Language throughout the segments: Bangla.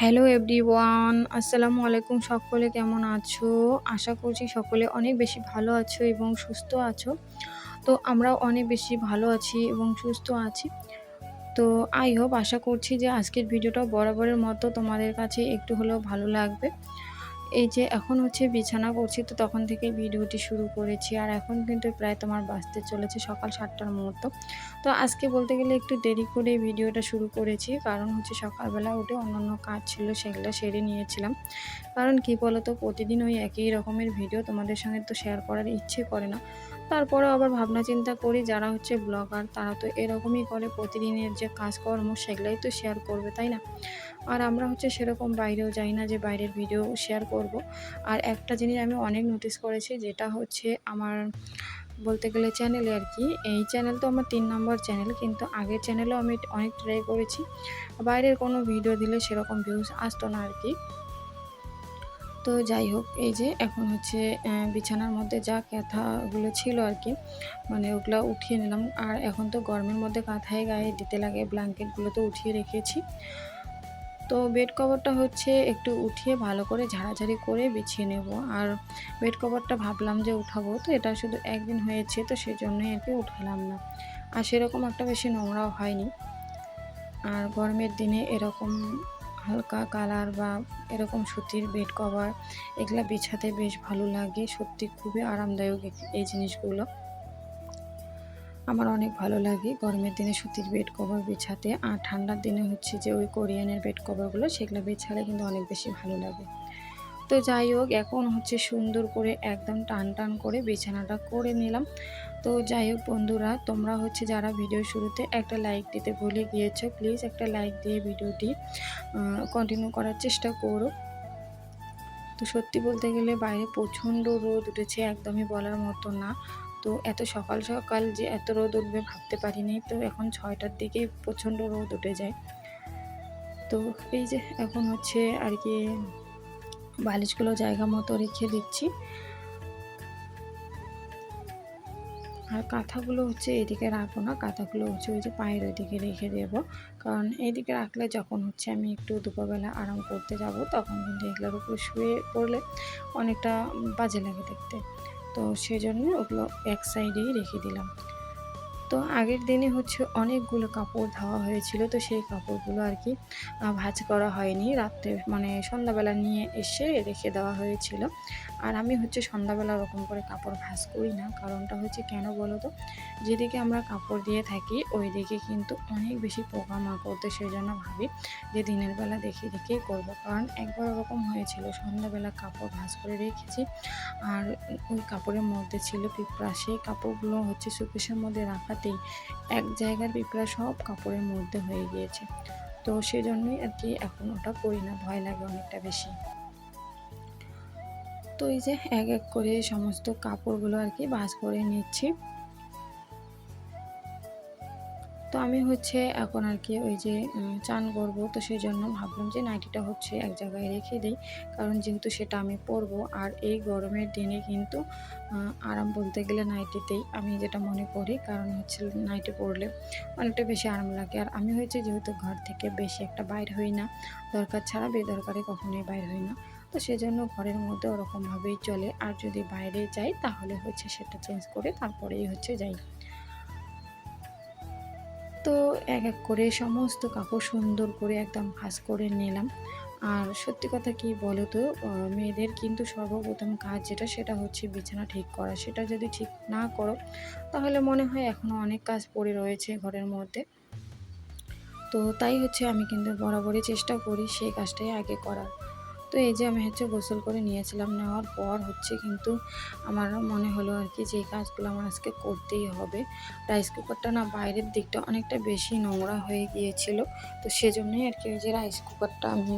হ্যালো এভরিওয়ান, আসসালামু আলাইকুম সকলে, কেমন আছো? আশা করছি সকলে অনেক বেশি ভালো আছো এবং সুস্থ আছো। তো আমরাও অনেক বেশি ভালো আছি এবং সুস্থ আছি। তো আই হোপ, আশা করছি যে আজকের ভিডিওটা বরাবরের মতো তোমাদের কাছে একটু হলেও ভালো লাগবে। এই যে এখন হচ্ছে বিছানা করছি, তো তখন থেকে ভিডিওটি শুরু করেছি। আর এখন কিন্তু প্রায় তোমার বাঁচতে চলেছে সকাল সাতটার মতো তো আজকে বলতে গেলে একটু দেরি করে ভিডিওটা শুরু করেছি, কারণ হচ্ছে সকালবেলা উঠে অন্যান্য কাজ ছিল সেগুলো সেরে নিয়েছিলাম। কারণ কি বলতো, প্রতিদিন ওই একই রকমের ভিডিও তোমাদের সঙ্গে তো শেয়ার করার ইচ্ছে করে না। তারপরেও আবার ভাবনা চিন্তা করি, যারা হচ্ছে ব্লগার তারা তো এরকমই করে, প্রতিদিনের যে কাজকর্ম সেগুলোই তো শেয়ার করবে, তাই না? আর আমরা হচ্ছে সেরকম বাইরেও যাই না যে বাইরের ভিডিও শেয়ার করব। আর একটা জিনিস আমি অনেক নোটিস করেছি যেটা হচ্ছে আমার বলতে গেলে চ্যানেলে আর কি, এই চ্যানেল তো আমার তিন নম্বর চ্যানেল কিন্তু আগের চ্যানেলেও আমি অনেক ট্রাই করেছি। বাইরের কোনো ভিডিও দিলে সেরকম ভিউজ আসতো না আর কি। তো যাই হোক, এই যে এখন হচ্ছে বিছানার মধ্যে যা ক্যাথাগুলো ছিল আর কি মানে ওগুলো উঠিয়ে নিলাম। আর এখন তো গরমের মধ্যে কাঁথায় গায়ে দিতে লাগে ব্ল্যাঙ্কেটগুলো তো উঠিয়ে রেখেছি। তো বেড কভারটা হচ্ছে একটু উঠিয়ে ভালো করে ঝাড়াঝাড়ি করে বিছিয়ে নেব। আর বেড কভারটা ভাবলাম যে উঠাবো, তো এটা শুধু একদিন হয়েছে, তো সেই জন্যই আর কি উঠালাম না। আর সেরকম একটা বেশি নোংরাও হয়নি। আর গরমের দিনে এরকম হালকা কালার বা এরকম সুতির বেড কভার এগুলা বিছাতে বেশ ভালো লাগে। সত্যি খুবই আরামদায়ক এই জিনিসগুলো। আমার অনেক ভালো লাগে। গরমের দিনে সুতির বেড কভার বিছাতে। আর ঠান্ডার দিনে হচ্ছে যে ওই কোরিয়ানের বেড কভারগুলো, সেগুলো বিছালে কিন্তু অনেক বেশি ভালো লাগে। তো যাই হোক, এখন হচ্ছে সুন্দর করে একদম টান টান করে বিছানাটা করে নিলাম। তো যাই হোক বন্ধুরা, তোমরা হচ্ছে যারা ভিডিও শুরুতে একটা লাইক দিতে ভুলে গিয়েছো প্লিজ একটা লাইক দিয়ে ভিডিওটি কন্টিনিউ করার চেষ্টা করো। তো সত্যি বলতে গেলে বাইরে প্রচণ্ড রোদ উঠেছে, একদমই বলার মতো না। তো এত সকাল সকাল যে এত রোদ উঠবে ভাবতে পারিনি। তো এখন ছয়টার দিকে প্রচণ্ড রোদ উঠে যায়। তো এই যে এখন হচ্ছে আর কি বালিশগুলো জায়গা মতো রেখে দিচ্ছি। আর কাঁথাগুলো হচ্ছে এদিকে রাখব না, কাঁথাগুলো হচ্ছে ওই যে পায়ের ওইদিকে রেখে দেবো। কারণ এইদিকে রাখলে যখন হচ্ছে আমি একটু দুপুরবেলা আরাম করতে যাব, তখন কিন্তু এগুলোর উপরে শুয়ে পড়লে অনেকটা বাজে লাগে দেখতে। তো সেই জন্য ওগুলো এক সাইডেই রেখে দিলাম। তো আগের দিনে হচ্ছে অনেকগুলো কাপড় ধাওয়া হয়েছিল, তো সেই কাপড়গুলো আর কি ভাজ করা হয়নি। রাত্রে মানে সন্ধ্যাবেলা নিয়ে এসে রেখে দেওয়া হয়েছিল। আর আমি হচ্ছে সন্ধ্যাবেলা ওরকম করে কাপড় ভাজ করি না। কারণটা হচ্ছে কেন বলো তো? যেদিকে আমরা কাপড় দিয়ে থাকি ওই দিকে কিন্তু অনেক বেশি পোকামাকড় তো সেই জন্য ভাবি যে দিনের বেলা দেখে দেখেই করব। কারণ একবার ওরকম হয়েছিল, সন্ধ্যাবেলা কাপড় ভাজ করে রেখেছি। আর ওই কাপড়ের মধ্যে ছিল পিঁপড়া, সেই কাপড়গুলো হচ্ছে সুকেশের মধ্যে রাখাতেই এক জায়গার পিঁপড়া সব কাপড়ের মধ্যে হয়ে গিয়েছে। তো সেজন্যই আর কি এখন ওটা করি না, ভয় লাগে অনেকটা বেশি। তো এই যে এক এক করে সমস্ত কাপড়গুলো আর কি বাস করে নিচ্ছি। তো আমি হচ্ছে এখন আর কি ওই যে চান করব। তো সেই জন্য ভাবলাম যে নাইটিটা হচ্ছে এক জায়গায় রেখে দিই। কারণ যেহেতু সেটা আমি পরবো, আর এই গরমের দিনে কিন্তু আরাম বলতে গেলে নাইটিতেই আমি যেটা মনে করি। কারণ হচ্ছে নাইটি পরলে অনেকটা বেশি আরাম লাগে। আর আমি হয়েছে যেহেতু ঘর থেকে বেশি একটা বাইর হই না, দরকার ছাড়া বেদরকারে কখনোই বাইর হই না। তো সেজন্য ঘরের মধ্যে ওরকমভাবেই চলে। আর যদি বাইরে যাই তাহলে হচ্ছে সেটা চেঞ্জ করে তারপরেই হচ্ছে যাই। তো এক এক করে সমস্ত কাপড় সুন্দর করে একদম ভাস করে নিলাম। আর সত্যি কথা কি বলো তো মেয়েদের কিন্তু সর্বপ্রথম কাজ যেটা, সেটা হচ্ছে বিছানা ঠিক করা। সেটা যদি ঠিক না করো, তাহলে মনে হয় এখনও অনেক কাজ পড়ে রয়েছে ঘরের মধ্যে। তো তাই হচ্ছে আমি কিন্তু বরাবরই চেষ্টা করি সেই কাজটাই আগে করার। তো এই যে আমি হচ্ছে গোসল করে নিয়েছিলাম, নেওয়ার পর হচ্ছে কিন্তু আমার মনে হলো আর কি যে কাজগুলো আমার আজকে করতেই হবে। রাইস কুকারটা না বাইরের দিকটা অনেকটা বেশি নোংরা হয়ে গিয়েছিল, তো সেজন্যই আর কি ওই যে রাইস কুকারটা আমি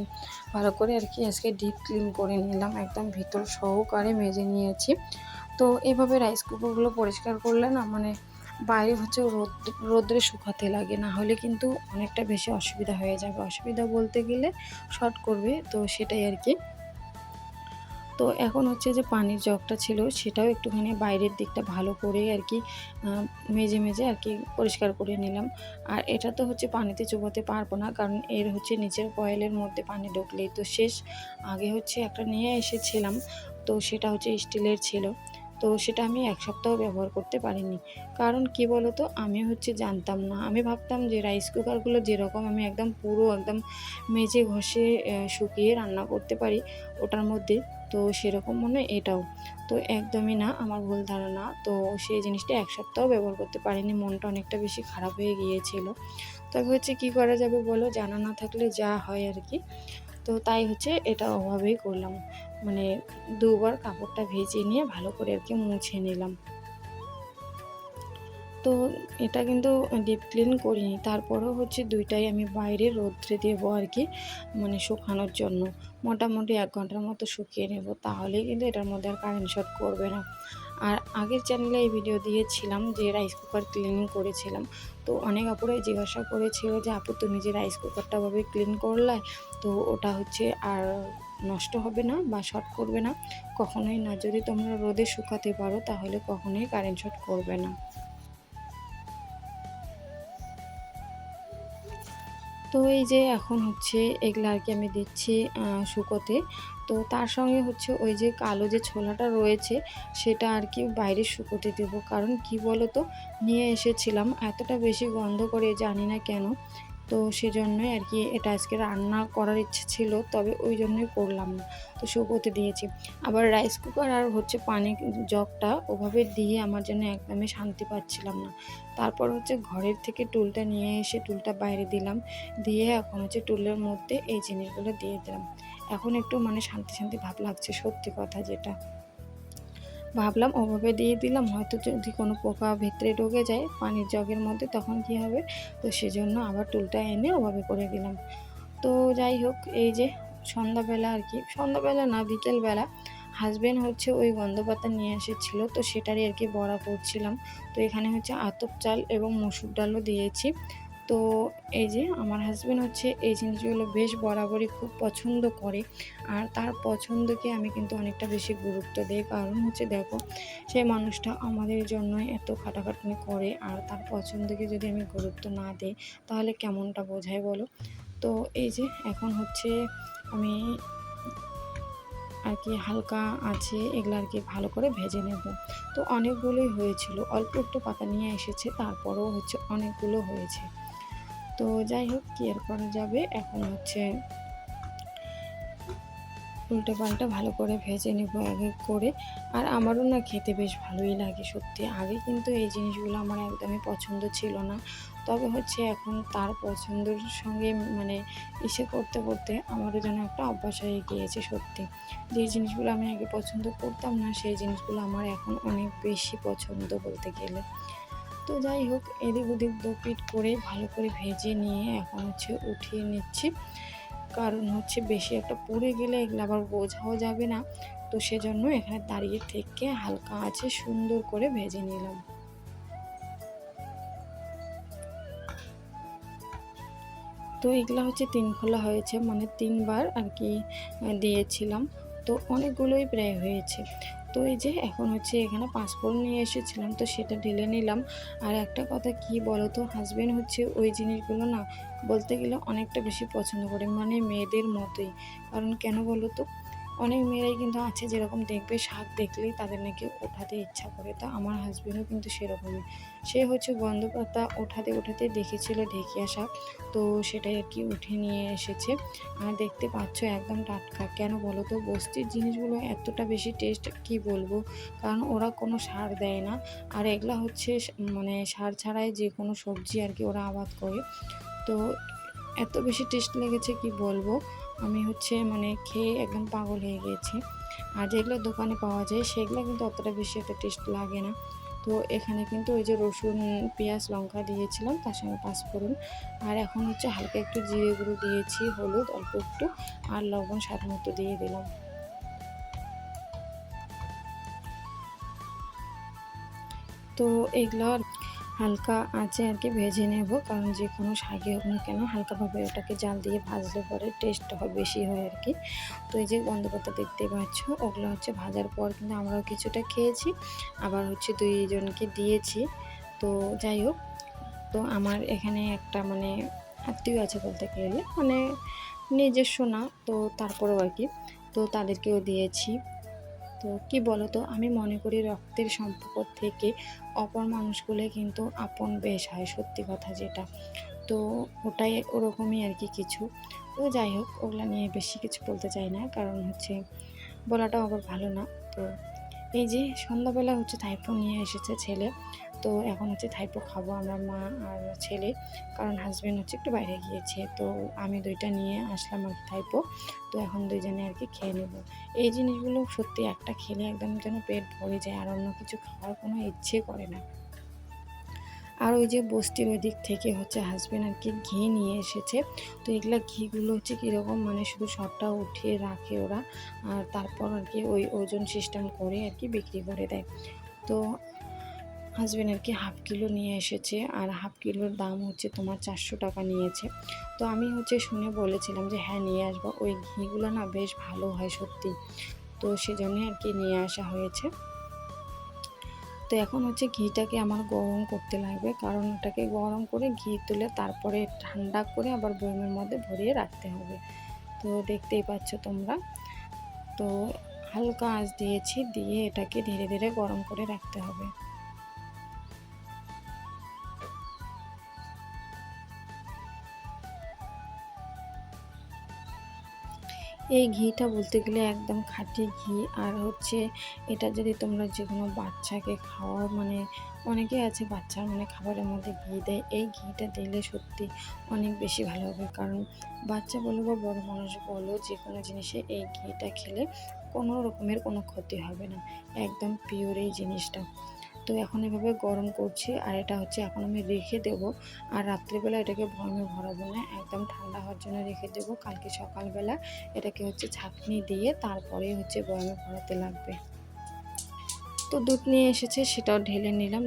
ভালো করে আর কি আজকে ডিপ ক্লিন করে নিলাম, একদম ভিতর সহকারে মেজে নিয়েছি। তো এভাবে রাইস কুকারগুলো পরিষ্কার করলে না মানে বাইরে হচ্ছে রোদ রোদ্রে শুকাতে লাগে, না হলে কিন্তু অনেকটা বেশি অসুবিধা হয়ে যাবে। অসুবিধা বলতে গেলে শর্ট করবে, তো সেটাই আর কি। তো এখন হচ্ছে যে পানির জগটা ছিল, সেটাও একটুখানি বাইরের দিকটা ভালো করে আর কি মেজে মেজে আর কি পরিষ্কার করে নিলাম। আর এটা তো হচ্ছে পানিতে চুবোতে পারব না, কারণ এর হচ্ছে নিচের কয়েলের মধ্যে পানি ঢুকলেই তো শেষ। আগে হচ্ছে একটা নিয়ে এসেছিলাম, তো সেটা হচ্ছে স্টিলের ছিল। তো সেটা আমি এক সপ্তাহ ব্যবহার করতে পারিনি। কারণ কি বলতো? আমি হচ্ছে জানতাম না। আমি ভাবতাম যে রাইস কুকারগুলো যেরকম আমি একদম পুরো একদম মেজে ঘষে শুকিয়ে রান্না করতে পারি ওটার মধ্যে, তো সেরকম মনে এটাও। তো একদমই না, আমার ভুল ধারণা। তো সেই জিনিসটা এক সপ্তাহ ব্যবহার করতে পারিনি। মনটা অনেকটা বেশি খারাপ হয়ে গিয়েছিল। তবে হচ্ছে কি করা যাবে বলো? জানা না থাকলে যা হয় আর কি। তো তাই হচ্ছে এটা অভাবেই করলাম। মানে দুবার কাপড়টা ভেজে নিয়ে ভালো করে আর কি মুছে নিলাম। তো এটা কিন্তু ডিপ ক্লিন করিনি। তারপরেও হচ্ছে দুইটাই আমি বাইরে রোদ্রে দেবো আর কি মানে শুকানোর জন্য। মোটামুটি এক ঘণ্টার মতো শুকিয়ে নেব, তাহলেই কিন্তু এটার মধ্যে আর কারেন্ট শর্ট করবে না। আর আগের চ্যানেলে এই ভিডিও দিয়েছিলাম যে রাইস কুকার ক্লিনিং করেছিলাম। তো অনেক আপুরাই জিজ্ঞাসা করেছিল যে, আপু, তুমি যে রাইস কুকারটা ভাবে ক্লিন করলে? তো ওটা হচ্ছে আর নষ্ট হবে না বা শর্ট করবে না। কখনোই না, যদি তোমরা রোদে শুকাতে পারো, তাহলে কখনোই কারেন্ট শর্ট করবে না। তো এই যে এখন হচ্ছে এগুলো আর কি আমি দিচ্ছি শুকোতে। তো তার সঙ্গে হচ্ছে ওই যে কালো যে ছোলাটা রয়েছে, সেটা আর কি বাইরে শুকোতে দেব। কারণ কি বলো তো নিয়ে এসেছিলাম, এতটা বেশি গন্ধ করে জানি না কেন। তো সেজন্যই আর কি এটা আজকে রান্না করার ইচ্ছে ছিল, তবে ওই জন্যই করলাম না। তো শুকোতে দিয়েছি। আবার রাইস কুকার আর হচ্ছে পানি জগটা ওভাবে দিয়ে আমার জন্য একদমই শান্তি পাচ্ছিলাম না। তারপর হচ্ছে ঘরের থেকে টুলটা নিয়ে এসে টুলটা বাইরে দিলাম। দিয়ে এখন হচ্ছে টুলের মধ্যে এই জিনিসগুলো দিয়ে দিলাম। এখন একটু মানে শান্তি শান্তি ভাব লাগছে, সত্যি কথা যেটা। ভাবলাম, ওভাবে দিয়ে দিলাম, হয়তো যদি কোনো পোকা ভেতরে ঢুকে যায়, পানির জগের মধ্যে, তখন কি হবে? তো সেজন্য আবার টুলটা এনে ওভাবে করে দিলাম। তো যাই হোক, এই যে সন্ধ্যাবেলা আর কি, সন্ধ্যাবেলা না, বিকেলবেলা। হাজবেন্ড হচ্ছে ওই গন্ধ পাতা নিয়ে এসেছিল, তো সেটারই আর কি বড়া করছিলাম। তো এখানে হচ্ছে আতপ চাল এবং মসুর ডালও দিয়েছি। তো এই যে আমার হাজব্যান্ড হচ্ছে এই জিনিসগুলো বেশ বরাবরই খুব পছন্দ করে। আর তার পছন্দকে আমি কিন্তু অনেকটা বেশি গুরুত্ব দিই। কারণ হচ্ছে দেখো, সেই মানুষটা আমাদের জন্য এত খাটাখাটনি করে আর তার পছন্দকে যদি আমি গুরুত্ব না দিই, তাহলে কেমনটা বোঝায় বলো? তো এই যে এখন হচ্ছে আমি আর কি হালকা আছে, এগুলো আর কি ভালো করে ভেজে নেব। তো অনেকগুলোই হয়েছিল, অল্প একটু পাতা নিয়ে এসেছে, তারপরেও হচ্ছে অনেকগুলো হয়েছে। তো যাই হোক, কি আর করা যাবে? এখন হচ্ছে উল্টে পাল্টা ভালো করে ভেজে নেব এক করে। আর আমারও না খেতে বেশ ভালোই লাগে সত্যি। আগে কিন্তু এই জিনিসগুলো আমার একদমই পছন্দ ছিল না। তবে হচ্ছে এখন তার পছন্দের সঙ্গে মানে ইসে করতে করতে আমারও যেন একটা অভ্যাস হয়ে গিয়েছে সত্যি। যে জিনিসগুলো আমি আগে পছন্দ করতাম না, সেই জিনিসগুলো আমার এখন অনেক বেশি পছন্দ বলতে গেলে। তো যাই হোক, এদিক ওদিক দুপিট করে ভালো করে ভেজে নিয়ে এখন হচ্ছে উঠিয়ে নিচ্ছি। কারণ হচ্ছে বেশি একটা পুড়ে গেলে এগুলো আবার বোঝাও যাবে না। তো সেজন্য এখানে দাঁড়িয়ে থেকে হালকা আছে সুন্দর করে ভেজে নিলাম। তো এগুলো হচ্ছে তিন খোলা হয়েছে মানে তিনবার আর কি দিয়েছিলাম। তো অনেকগুলোই প্রায় হয়েছে। তো এই যে এখন হচ্ছে এখানে পাসপোর্ট নিয়ে এসেছিলাম, তো সেটা ঢেলে নিলাম। আর একটা কথা, কি বলো তো হাজবেন্ড হচ্ছে ওই জিনিসগুলো না বলতে গেলে অনেকটা বেশি পছন্দ করে মানে মেয়েদের মতোই। কারণ কেন বলো তো অনেক মেয়েরাই কিন্তু আছে যেরকম দেখবে, শাক দেখলেই তাদের নাকি ওঠাতে ইচ্ছা করে। তো আমার হাজবেন্ডও কিন্তু সেরকমই। সে হচ্ছে গন্ধ পাতা ওঠাতে ওঠাতে দেখেছিল ঢেকিয়া শাক তো সেটাই আর কি উঠে নিয়ে এসেছে। আর দেখতে পাচ্ছ একদম টাটকা। কেন বলো তো? বস্তির জিনিসগুলো এতটা বেশি টেস্ট কি বলব? কারণ ওরা কোনো সার দেয় না। আর এগুলা হচ্ছে মানে সার ছাড়াই যে কোনো সবজি আর কি ওরা আবাদ করে। তো এত বেশি টেস্ট লেগেছে কি বলব? আমি হচ্ছে মানে খেয়ে একদম পাগল হয়ে গিয়েছি আর যেগুলো দোকানে পাওয়া যায়, সেগুলো কিন্তু অতটা বেশি একটা টেস্ট লাগে না। তো এখানে কিন্তু ওই যে রসুন, পেঁয়াজ, লঙ্কা দিয়েছিলাম, তার সঙ্গে পাঁচফোড়ন। আর এখন হচ্ছে হালকা একটু জিরে গুঁড়ো দিয়েছি, হলুদ, অল্প একটু, আর লবণ স্বাদ মতো দিয়ে দিলাম। তো এগুলো হালকা আঁচে আর কি ভেজে নেব, কারণ যে কোনো শাকে হোক না কেন হালকাভাবে ওটাকে জাল দিয়ে ভাজলে পরে টেস্টটা হয়, বেশি হয় আর কি। তো এই যে গন্ধপাতা দেখতে পাচ্ছ, ওগুলো হচ্ছে ভাজার পর কিন্তু আমরাও কিছুটা খেয়েছি, আবার হচ্ছে দুইজনকে দিয়েছি। তো যাই হোক, তো আমার এখানে একটা মানে আত্মীয় আছে বলতে গেলে মানে নিজস্ব না, তো তারপরেও আর কি, তো তাদেরকেও দিয়েছি। তো কি বলো তো আমি মনে করি রক্তের সম্পর্ক থেকে অপর মানুষগুলো কিন্তু আপন বেশ হয়, সত্যি কথা যেটা। তো ওটাই ওরকমই আর কি কিছু। তো যাই হোক, ওগুলো নিয়ে বেশি কিছু বলতে চাই না, কারণ হচ্ছে বলাটাও আবার ভালো না। তো এই যে সন্ধ্যাবেলা হচ্ছে তাইফোন নিয়ে এসেছে ছেলে তো এখন হচ্ছে থাইপো খাব আমরা মা আর ছেলে। কারণ হাজব্যান্ড হচ্ছে একটু বাইরে গিয়েছে, তো আমি দুইটা নিয়ে আসলাম আর থাইপো। তো এখন দুইজনে আর কি খেয়ে নেব। এই জিনিসগুলো সত্যি একটা খেলে একদম যেন পেট ভরে যায় আর অন্য কিছু খাওয়ার কোনো ইচ্ছে করে না। আর ওই যে বস্তির ওই দিক থেকে হচ্ছে হাজব্যান্ড আর কি ঘি নিয়ে এসেছে। তো এগুলা ঘিগুলো হচ্ছে কীরকম মানে শুধু সবটা উঠিয়ে রাখে ওরা, আর তারপর আর কি ওই ওজন সিস্টেম করে আর কি বিক্রি করে দেয়। তো হাজব্যান্ড আর কি হাফ কিলো নিয়ে এসেছে আর হাফ কিলোর দাম হচ্ছে তোমার চারশো টাকা নিয়েছে। তো আমি হচ্ছে শুনে বলেছিলাম যে হ্যাঁ নিয়ে আসব। ওই ঘিগুলো না বেশ ভালো হয় সত্যি। তো সেজন্যই আর কি নিয়ে আসা হয়েছে। তো এখন হচ্ছে ঘিটাকে আমার গরম করতে লাগবে। কারণ ওটাকে গরম করে ঘি তুলে তারপরে ঠান্ডা করে আবার বয়মের মধ্যে ভরিয়ে রাখতে হবে। তো দেখতেই পাচ্ছ তোমরা। তো হালকা আঁচ দিয়েছি, দিয়ে এটাকে ধীরে ধীরে গরম করে রাখতে হবে। এই ঘিটা বলতে গেলে একদম খাঁটি ঘি। আর হচ্ছে এটা যদি তোমরা যে কোনো বাচ্চাকে খাওয়া মানে অনেকে আছে বাচ্চার মানে খাবারের মধ্যে ঘি দেয়, এই ঘিটা দিলে সত্যি অনেক বেশি ভালো হবে। কারণ বাচ্চা বলো বা বড় মানুষ বলো যে কোনো জিনিসে এই ঘিটা খেলে কোনো রকমের কোনো ক্ষতি হবে না। একদম পিওর এই জিনিসটা। তো এখন এভাবে গরম করছি আর এটা হচ্ছে এখন আমি রেখে দেব। আর রাত্রিবেলা এটাকে ভয়মে ভরাবো না, একদম ঠান্ডা হওয়ার জন্য রেখে দেবো। কালকে সকালবেলা এটাকে হচ্ছে ছাঁকনি দিয়ে তারপরে হচ্ছে বয়মে ভরাতে লাগবে। তো দুধ নিয়ে এসেছে সেটাও ঢেলে নিলাম।